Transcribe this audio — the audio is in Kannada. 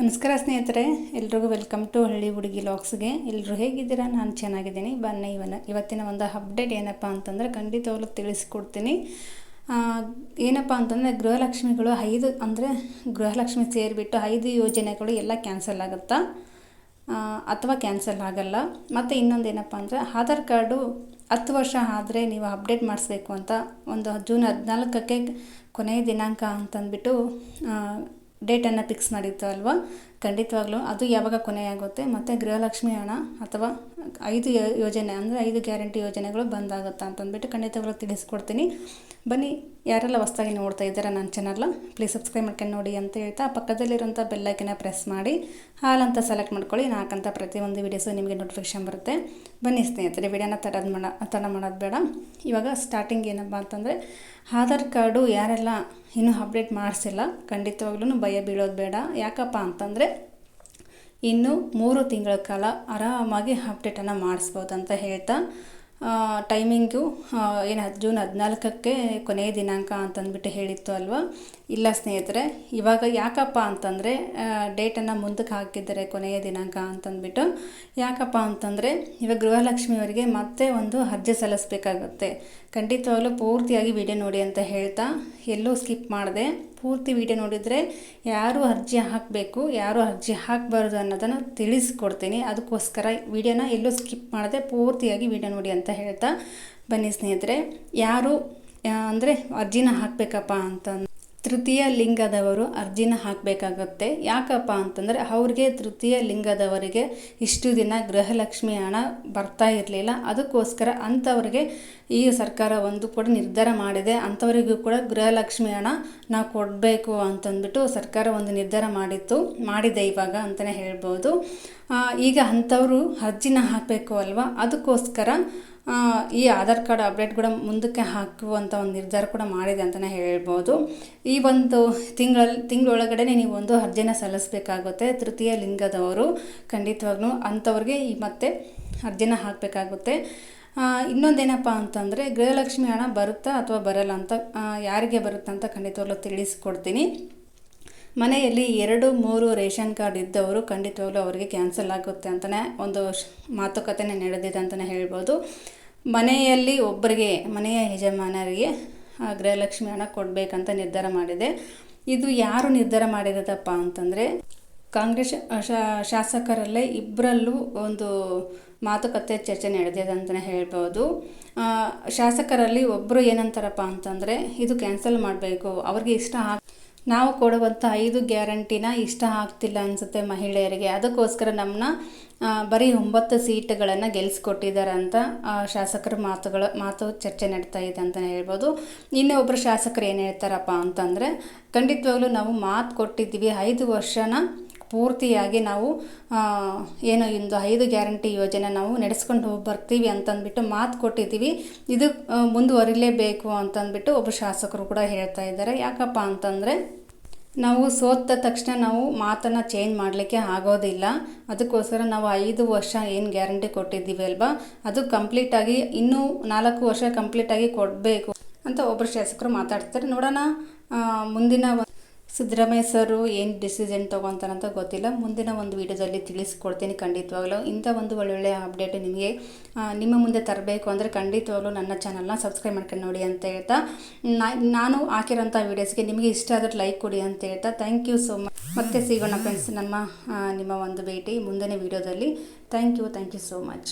ನಮಸ್ಕಾರ ಸ್ನೇಹಿತರೆ, ಎಲ್ರಿಗೂ ವೆಲ್ಕಮ್ ಟು ಹಳ್ಳಿ ಹುಡುಗಿ ಲಾಕ್ಸ್ಗೆ ಎಲ್ಲರೂ ಹೇಗಿದ್ದೀರಾ? ನಾನು ಚೆನ್ನಾಗಿದ್ದೀನಿ. ಬನ್ನಿ, ಇವನ, ಇವತ್ತಿನ ಒಂದು ಅಪ್ಡೇಟ್ ಏನಪ್ಪ ಅಂತಂದರೆ ಖಂಡಿತವಾಗ್ಲೂ ತಿಳಿಸ್ಕೊಡ್ತೀನಿ. ಏನಪ್ಪ ಅಂತಂದರೆ ಗೃಹಲಕ್ಷ್ಮಿಗಳು ಐದು, ಅಂದರೆ ಗೃಹಲಕ್ಷ್ಮಿ ಸೇರಿಬಿಟ್ಟು ಐದು ಯೋಜನೆಗಳು ಎಲ್ಲ ಕ್ಯಾನ್ಸಲ್ ಆಗುತ್ತಾ? ಅಥವಾ ಕ್ಯಾನ್ಸಲ್ ಆಗಲ್ಲ. ಮತ್ತು ಇನ್ನೊಂದು ಏನಪ್ಪ ಅಂದರೆ ಆಧಾರ್ ಕಾರ್ಡು ಹತ್ತು ವರ್ಷ ಆದರೆ ನೀವು ಅಪ್ಡೇಟ್ ಮಾಡಿಸ್ಬೇಕು ಅಂತ ಒಂದು ಜೂನ್ ಹದಿನಾಲ್ಕಕ್ಕೆ ಕೊನೆಯ ದಿನಾಂಕ ಅಂತಂದ್ಬಿಟ್ಟು ಡೇಟನ್ನು ಫಿಕ್ಸ್ ಮಾಡಿತ್ತು ಅಲ್ವಾ? ಖಂಡಿತವಾಗ್ಲೂ. ಅದು ಯಾವಾಗ ಕೊನೆಯಾಗುತ್ತೆ ಮತ್ತು ಗೃಹಲಕ್ಷ್ಮಿ ಹಣ ಅಥವಾ ಐದು ಯೋಜನೆ, ಅಂದರೆ ಐದು ಗ್ಯಾರಂಟಿ ಯೋಜನೆಗಳು ಬಂದಾಗುತ್ತಾ ಅಂತಂದ್ಬಿಟ್ಟು ಖಂಡಿತವಾಗ್ಲೂ ತಿಳಿಸ್ಕೊಡ್ತೀನಿ. ಬನ್ನಿ, ಯಾರೆಲ್ಲ ಹೊಸ್ದಾಗಿ ನೋಡ್ತಾ ಇದ್ದಾರೆ ನನ್ನ ಚಾನಲ್ನ ಪ್ಲೀಸ್ ಸಬ್ಸ್ಕ್ರೈಬ್ ಮಾಡ್ಕೊಂಡು ನೋಡಿ ಅಂತ ಹೇಳ್ತಾ ಪಕ್ಕದಲ್ಲಿರುವಂಥ ಬೆಲ್ಲೈಕನ್ನ ಪ್ರೆಸ್ ಮಾಡಿ ಹಾಲಂತ ಸೆಲೆಕ್ಟ್ ಮಾಡ್ಕೊಳ್ಳಿ, ನಾಲ್ಕಂತ ಪ್ರತಿಯೊಂದು ವೀಡಿಯೋಸು ನಿಮಗೆ ನೋಟಿಫಿಕೇಶನ್ ಬರುತ್ತೆ. ಬನ್ನಿ ಸ್ನೇಹಿತರೆ, ವಿಡಿಯೋನ ತಡದು ಮಾಡ ತಡ ಮಾಡೋದು ಬೇಡ. ಇವಾಗ ಸ್ಟಾರ್ಟಿಂಗ್ ಏನಪ್ಪ ಅಂತಂದರೆ, ಆಧಾರ್ ಕಾರ್ಡು ಯಾರೆಲ್ಲ ಇನ್ನೂ ಅಪ್ಡೇಟ್ ಮಾಡಿಸಿಲ್ಲ ಖಂಡಿತವಾಗ್ಲೂ ಭಯ ಬೀಳೋದು ಬೇಡ. ಯಾಕಪ್ಪ ಅಂತಂದರೆ, ಇನ್ನು ಮೂರು ತಿಂಗಳ ಕಾಲ ಆರಾಮಾಗಿ ಅಪ್ಡೇಟನ್ನು ಮಾಡಿಸ್ಬೋದು ಅಂತ ಹೇಳ್ತಾ ಟೈಮಿಂಗು ಏನು ಹತ್ತು ಜೂನ್ ಹದಿನಾಲ್ಕಕ್ಕೆ ಕೊನೆಯ ದಿನಾಂಕ ಅಂತಂದ್ಬಿಟ್ಟು ಹೇಳಿತ್ತು ಅಲ್ವಾ? ಇಲ್ಲ ಸ್ನೇಹಿತರೆ, ಇವಾಗ ಯಾಕಪ್ಪ ಅಂತಂದರೆ ಡೇಟನ್ನು ಮುಂದಕ್ಕೆ ಹಾಕಿದ್ದಾರೆ ಕೊನೆಯ ದಿನಾಂಕ ಅಂತಂದ್ಬಿಟ್ಟು. ಯಾಕಪ್ಪ ಅಂತಂದರೆ, ಇವಾಗ ಗೃಹಲಕ್ಷ್ಮಿಯವರಿಗೆ ಮತ್ತೆ ಒಂದು ಅರ್ಜಿ ಸಲ್ಲಿಸ್ಬೇಕಾಗುತ್ತೆ. ಖಂಡಿತವಾಗ್ಲೂ ಪೂರ್ತಿಯಾಗಿ ವಿಡಿಯೋ ನೋಡಿ ಅಂತ ಹೇಳ್ತಾ ಎಲ್ಲೂ ಸ್ಕಿಪ್ ಮಾಡಿದೆ. ಪೂರ್ತಿ ವಿಡಿಯೋ ನೋಡಿದರೆ ಯಾರು ಅರ್ಜಿ ಹಾಕಬೇಕು, ಯಾರು ಅರ್ಜಿ ಹಾಕಬಾರ್ದು ಅನ್ನೋದನ್ನು ತಿಳಿಸ್ಕೊಡ್ತೀನಿ. ಅದಕ್ಕೋಸ್ಕರ ವಿಡಿಯೋನ ಎಲ್ಲೂ ಸ್ಕಿಪ್ ಮಾಡದೆ ಪೂರ್ತಿಯಾಗಿ ವಿಡಿಯೋ ನೋಡಿ ಅಂತ ಹೇಳ್ತಾ ಬನ್ನಿ ಸ್ನೇಹಿತರೆ. ಯಾರು ಅಂದರೆ ಅರ್ಜಿನ ಹಾಕಬೇಕಪ್ಪ ಅಂತ ತೃತೀಯ ಲಿಂಗದವರು ಅರ್ಜಿನ ಹಾಕಬೇಕಾಗತ್ತೆ. ಯಾಕಪ್ಪ ಅಂತಂದರೆ ಅವ್ರಿಗೆ ತೃತೀಯ ಲಿಂಗದವರಿಗೆ ಇಷ್ಟು ದಿನ ಗೃಹಲಕ್ಷ್ಮಿ ಹಣ ಬರ್ತಾ ಇರಲಿಲ್ಲ. ಅದಕ್ಕೋಸ್ಕರ ಅಂಥವ್ರಿಗೆ ಈ ಸರ್ಕಾರ ಒಂದು ಕೂಡ ನಿರ್ಧಾರ ಮಾಡಿದೆ. ಅಂಥವರಿಗೂ ಕೂಡ ಗೃಹಲಕ್ಷ್ಮಿ ಹಣ ನಾವು ಕೊಡಬೇಕು ಅಂತಂದ್ಬಿಟ್ಟು ಸರ್ಕಾರ ಒಂದು ನಿರ್ಧಾರ ಮಾಡಿತ್ತು. ಮಾಡಿದೆ ಇವಾಗ ಅಂತಲೇ ಹೇಳ್ಬೋದು. ಈಗ ಅಂಥವರು ಅರ್ಜಿನ ಹಾಕಬೇಕು ಅಲ್ವಾ? ಅದಕ್ಕೋಸ್ಕರ ಈ ಆಧಾರ್ ಕಾರ್ಡ್ ಅಪ್ಡೇಟ್ ಕೂಡ ಮುಂದಕ್ಕೆ ಹಾಕುವಂಥ ಒಂದು ನಿರ್ಧಾರ ಕೂಡ ಮಾಡಿದೆ ಅಂತಲೇ ಹೇಳ್ಬೋದು. ಈ ಒಂದು ತಿಂಗಳಲ್ಲಿ ತಿಂಗಳೊಳಗಡೆ ನೀವು ಒಂದು ಅರ್ಜಿನ ಸಲ್ಲಿಸಬೇಕಾಗುತ್ತೆ. ತೃತೀಯ ಲಿಂಗದವರು ಖಂಡಿತವಾಗ್ಲೂ ಅಂಥವ್ರಿಗೆ ಈ ಮತ್ತೆ ಅರ್ಜಿನ ಹಾಕಬೇಕಾಗುತ್ತೆ. ಇನ್ನೊಂದೇನಪ್ಪ ಅಂತಂದರೆ ಗೃಹಲಕ್ಷ್ಮಿ ಹಣ ಬರುತ್ತಾ ಅಥವಾ ಬರಲ್ಲ ಅಂತ ಯಾರಿಗೆ ಬರುತ್ತಾ ಅಂತ ಖಂಡಿತವಾಗ್ಲೂ ತಿಳಿಸ್ಕೊಡ್ತೀನಿ. ಮನೆಯಲ್ಲಿ ಎರಡು, ಮೂರು ರೇಷನ್ ಕಾರ್ಡ್ ಇದ್ದವರು ಖಂಡಿತವಾಗ್ಲೂ ಅವರಿಗೆ ಕ್ಯಾನ್ಸಲ್ ಆಗುತ್ತೆ ಅಂತಲೇ ಒಂದು ಮಾತುಕತೆನೇ ನಡೆದಿದೆ ಅಂತಲೇ ಹೇಳ್ಬೋದು. ಮನೆಯಲ್ಲಿ ಒಬ್ಬರಿಗೆ, ಮನೆಯ ಯಜಮಾನರಿಗೆ ಗೃಹಲಕ್ಷ್ಮಿ ಹಣ ಕೊಡಬೇಕಂತ ನಿರ್ಧಾರ ಮಾಡಿದೆ. ಇದು ಯಾರು ನಿರ್ಧಾರ ಮಾಡಿರೋದಪ್ಪ ಅಂತಂದರೆ, ಕಾಂಗ್ರೆಸ್ ಶಾಸಕರಲ್ಲೇ ಇಬ್ಬರಲ್ಲೂ ಒಂದು ಮಾತುಕತೆ ಚರ್ಚೆ ನಡೆದಿದೆ ಅಂತಲೇ ಹೇಳ್ಬೋದು ಶಾಸಕರಲ್ಲಿ ಒಬ್ಬರು ಏನಂತಾರಪ್ಪ ಅಂತಂದರೆ, ಇದು ಕ್ಯಾನ್ಸಲ್ ಮಾಡಬೇಕು, ಅವ್ರಿಗೆ ಇಷ್ಟ ನಾವು ಕೊಡುವಂಥ ಐದು ಗ್ಯಾರಂಟಿನ ಇಷ್ಟ ಆಗ್ತಿಲ್ಲ ಅನಿಸುತ್ತೆ ಮಹಿಳೆಯರಿಗೆ. ಅದಕ್ಕೋಸ್ಕರ ನಮ್ಮನ್ನ ಬರೀ ಒಂಬತ್ತು ಸೀಟ್ಗಳನ್ನು ಗೆಲ್ಲಿಸ್ಕೊಟ್ಟಿದ್ದಾರೆ ಅಂತ ಶಾಸಕರ ಮಾತುಗಳ, ಮಾತು ಚರ್ಚೆ ನಡೀತಾ ಇದೆ ಅಂತಲೇ ಹೇಳ್ಬೋದು. ಇನ್ನೇ ಒಬ್ಬರು ಶಾಸಕರು ಏನು ಹೇಳ್ತಾರಪ್ಪ ಅಂತಂದರೆ, ಖಂಡಿತವಾಗ್ಲೂ ನಾವು ಮಾತು ಕೊಟ್ಟಿದ್ದೀವಿ, ಐದು ವರ್ಷನ ಪೂರ್ತಿಯಾಗಿ ನಾವು ಏನು ಇಂದು ಐದು ಗ್ಯಾರಂಟಿ ಯೋಜನೆ ನಾವು ನಡೆಸ್ಕೊಂಡು ಹೋಗಿ ಬರ್ತೀವಿ ಅಂತಂದ್ಬಿಟ್ಟು ಮಾತು ಕೊಟ್ಟಿದ್ದೀವಿ. ಇದು ಮುಂದುವರಿಲೇಬೇಕು ಅಂತಂದ್ಬಿಟ್ಟು ಒಬ್ಬ ಶಾಸಕರು ಕೂಡ ಹೇಳ್ತಾ ಇದ್ದಾರೆ. ಯಾಕಪ್ಪ ಅಂತಂದರೆ ನಾವು ಸೋತ ತಕ್ಷಣ ನಾವು ಮಾತನ್ನು ಚೇಂಜ್ ಮಾಡಲಿಕ್ಕೆ ಆಗೋದಿಲ್ಲ. ಅದಕ್ಕೋಸ್ಕರ ನಾವು ಐದು ವರ್ಷ ಏನು ಗ್ಯಾರಂಟಿ ಕೊಟ್ಟಿದ್ದೀವಿ ಅಲ್ವಾ? ಅದು ಕಂಪ್ಲೀಟಾಗಿ ಇನ್ನೂ ನಾಲ್ಕು ವರ್ಷ ಕಂಪ್ಲೀಟಾಗಿ ಕೊಡಬೇಕು ಅಂತ ಒಬ್ಬರು ಶಾಸಕರು ಮಾತಾಡ್ತಾರೆ ನೋಡೋಣ ಮುಂದಿನ ಸಿದ್ದರಾಮಯ್ಯ ಸರು ಏನು ಡಿಸಿಷನ್ ತೊಗೊತಾರಂತ ಗೊತ್ತಿಲ್ಲ. ಮುಂದಿನ ಒಂದು ವಿಡಿಯೋದಲ್ಲಿ ತಿಳಿಸ್ಕೊಡ್ತೀನಿ ಖಂಡಿತವಾಗ್ಲೂ. ಇಂಥ ಒಂದು ಒಳ್ಳೊಳ್ಳೆಯ ಅಪ್ಡೇಟ್ ನಿಮಗೆ ನಿಮ್ಮ ಮುಂದೆ ತರಬೇಕು ಅಂದರೆ ಖಂಡಿತವಾಗ್ಲೂ ನನ್ನ ಚಾನಲ್ನ ಸಬ್ಸ್ಕ್ರೈಬ್ ಮಾಡ್ಕೊಂಡು ನೋಡಿ ಅಂತ ಹೇಳ್ತಾ ನಾನು ಹಾಕಿರೋಂಥ ವೀಡಿಯೋಸ್ಗೆ ನಿಮಗೆ ಇಷ್ಟ ಆದರೆ ಲೈಕ್ ಕೊಡಿ ಅಂತ ಹೇಳ್ತಾ ಥ್ಯಾಂಕ್ ಯು ಸೋ ಮಚ್ ಮತ್ತೆ ಸಿಗೋಣ ಫ್ರೆಂಡ್ಸ್ ನಮ್ಮ ನಿಮ್ಮ ಒಂದು ಭೇಟಿ ಮುಂದಿನ ವೀಡಿಯೋದಲ್ಲಿ. Thank you thank you so much